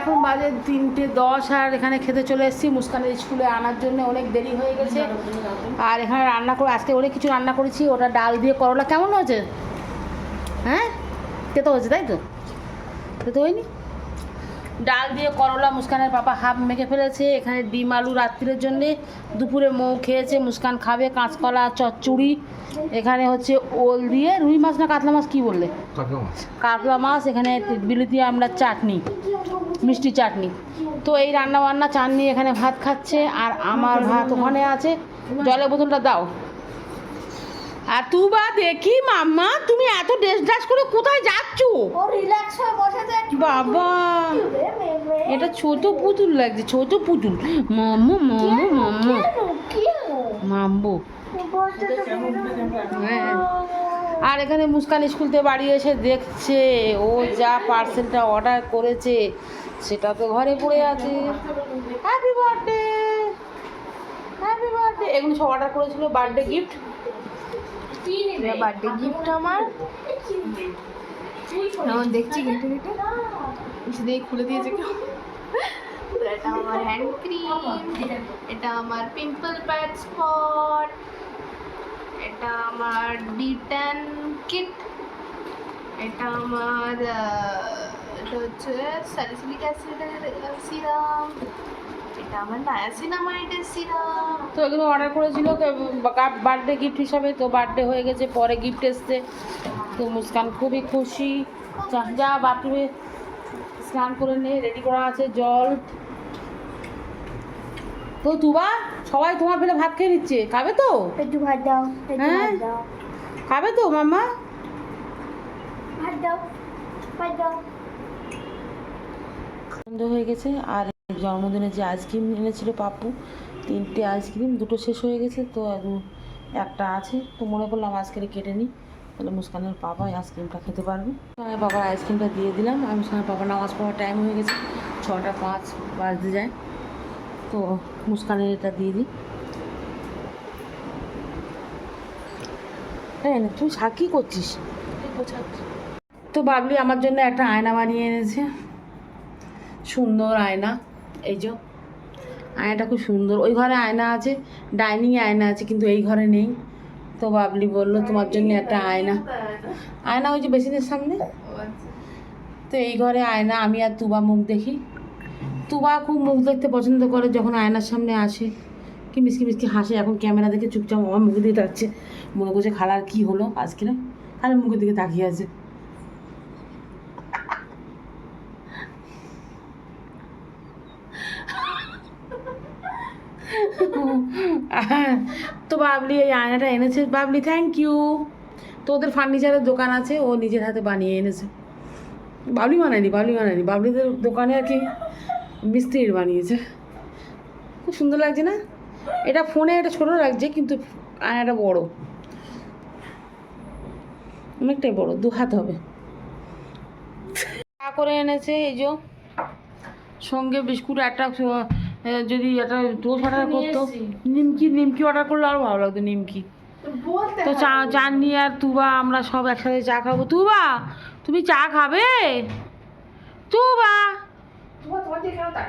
এখন বাজে তিনটে দশ আর এখানে খেতে চলে এসেছি। মুস্কানের স্কুলে আনার জন্য অনেক দেরি হয়ে গেছে। আর এখানে রান্না করে আজকে অনেক কিছু রান্না করেছি। ওটা ডাল দিয়ে করলা। কেমন হয়েছে? হ্যাঁ? খেতে হয়েছে তাই তো? খেতে হয়নি? ডাল দিয়ে করলা মুস্কানের পাপা হাফ মেখে ফেলেছে। এখানে ডিম আলু রাত্রির জন্যে। দুপুরে মৌ খেয়েছে মুস্কান খাবে। কাঁচকলা চচ্চড়ি। এখানে হচ্ছে ওল দিয়ে রুই মাছ না কাতলা মাছ কী বললে? কাতলা মাছ। এখানে বিলিতি আমরা চাটনি। মিষ্টি চাটনি। তো এই রান্না বান্না চাটনি এখানে ভাত খাচ্ছে আর আমার ভাত ওখানে আছে। জলের বোতলটা দাও। আর তু বা দেখি মাম্মা তুমি এত ড্রেস ড্রাস করে কোথায় যাচ্ছ? ও রিল্যাক্স বসে থাকি বাবা এটা ছোট পুতুল লাগছে ছোট পুতুল। মাম্মু মাম্মু মাম্মু। মাম্বু হ্যাঁ। আর এখানে মুস্কান স্কুল থেকে বাড়ি এসে দেখছে, ও যা পার্সেলটা অর্ডার করেছে, সেটা তো ঘরে পড়ে আছে। হ্যাপি বার্থডে হ্যাপি বার্থডে এগুলো সব অর্ডার করেছিল বার্থডে গিফট বার্থডে গিফট আমার। এখন দেখছি কেটে কেটে এসে দিয়ে খুলে দিয়েছে কেউ। এটা আমার হ্যান্ড ক্রিম এটা আমার পিম্পল প্যাড স্পট এটা আমার ডিটান কিট এটা আমার এটা হচ্ছে স্যালিসিলিক অ্যাসিডের সিরাম এটা আমার নায়াসিনামাইডের সিরাম তো এগুলো অর্ডার করেছিল বার্থডে গিফট হিসাবে, তো বার্থডে হয়ে গেছে, পরে গিফট এসছে। তো মুস্কান খুবই খুশি। যা বাথরুমে স্নান করে নে রেডি করা আছে, জল। তো তুবা সবাই তোমার পেলে ভাত খেয়ে নিচ্ছে। খাবে তো? একটু ভাত দাও হ্যাঁ? খাবে তো মাম্মা? ভাত দাও ভাত দাও। বন্ধ হয়ে গেছে। আর জন্মদিনে যে আইসক্রিম এনেছিল পাপ্পু তিনটে আইসক্রিম দুটো শেষ হয়ে গেছে তো একটা আছে। তো মনে করলাম আজকে কেটে নিই। তাহলে মুস্কানের পাপা আইসক্রিমটা খেতে পারবে। আমি বাবার আইসক্রিমটা দিয়ে দিলাম। আমি মুস্কানের পাপা নামাজ পড়ার টাইম হয়ে গেছে। ছটা পাঁচ বাজতে যায়। তো মুস্কানের এটা দিয়ে দিই। হ্যাঁ তুই শাক কী করছিস? তো বাবলি আমার জন্য একটা আয়না বানিয়ে এনেছে। সুন্দর আয়না, এই যে। আয়নাটা খুব সুন্দর। ওই ঘরে আয়না আছে ডাইনিংয়ে আয়না আছে, কিন্তু এই ঘরে নেই। তো বাবলি বলল, তোমার জন্য একটা আয়না। আয়না ওই যে বেসিনের সামনে? তো এই ঘরে আয়না, আমি আর তুবা মুখ দেখি। তুবা খুব মুখ দেখতে পছন্দ করে যখন আয়নার সামনে আসে। কি মিসকি মিসকি হাসে, এখন ক্যামেরা দেখে চুপচাপ আমার মুখে দিয়ে যাচ্ছে মনে করছে খালার কী হলো আজকে না? খালার মুখের দিকে তাকিয়ে আছে। তো বাবলি এই আয়নাটা এনেছে। বাবলি থ্যাংক ইউ তো ওদের ফার্নিচারের দোকান আছে, ও নিজের হাতে বানিয়ে এনেছে। বাবলি বানায়নি বাবলি বানায়নি। বাবলিদের দোকানে আর কি মিস্ত্রির বানিয়েছে। খুব সুন্দর লাগছে না? এটা ফোনে এটা ছোটো লাগছে কিন্তু আয়নাটা বড়। অনেকটাই বড় দু হাত হবে। চা করে এনেছে এই যে। সঙ্গে বিস্কুট একটা যদি একটা টোস্ট অর্ডার করতো। নিমকি নিমকি অর্ডার করলে আরও ভালো লাগতো নিমকি। তো চা চাননি আর তুবা আমরা সব একসাথে চা খাব। তুবা তুমি চা খাবে? তুবা! 我怎么健康长？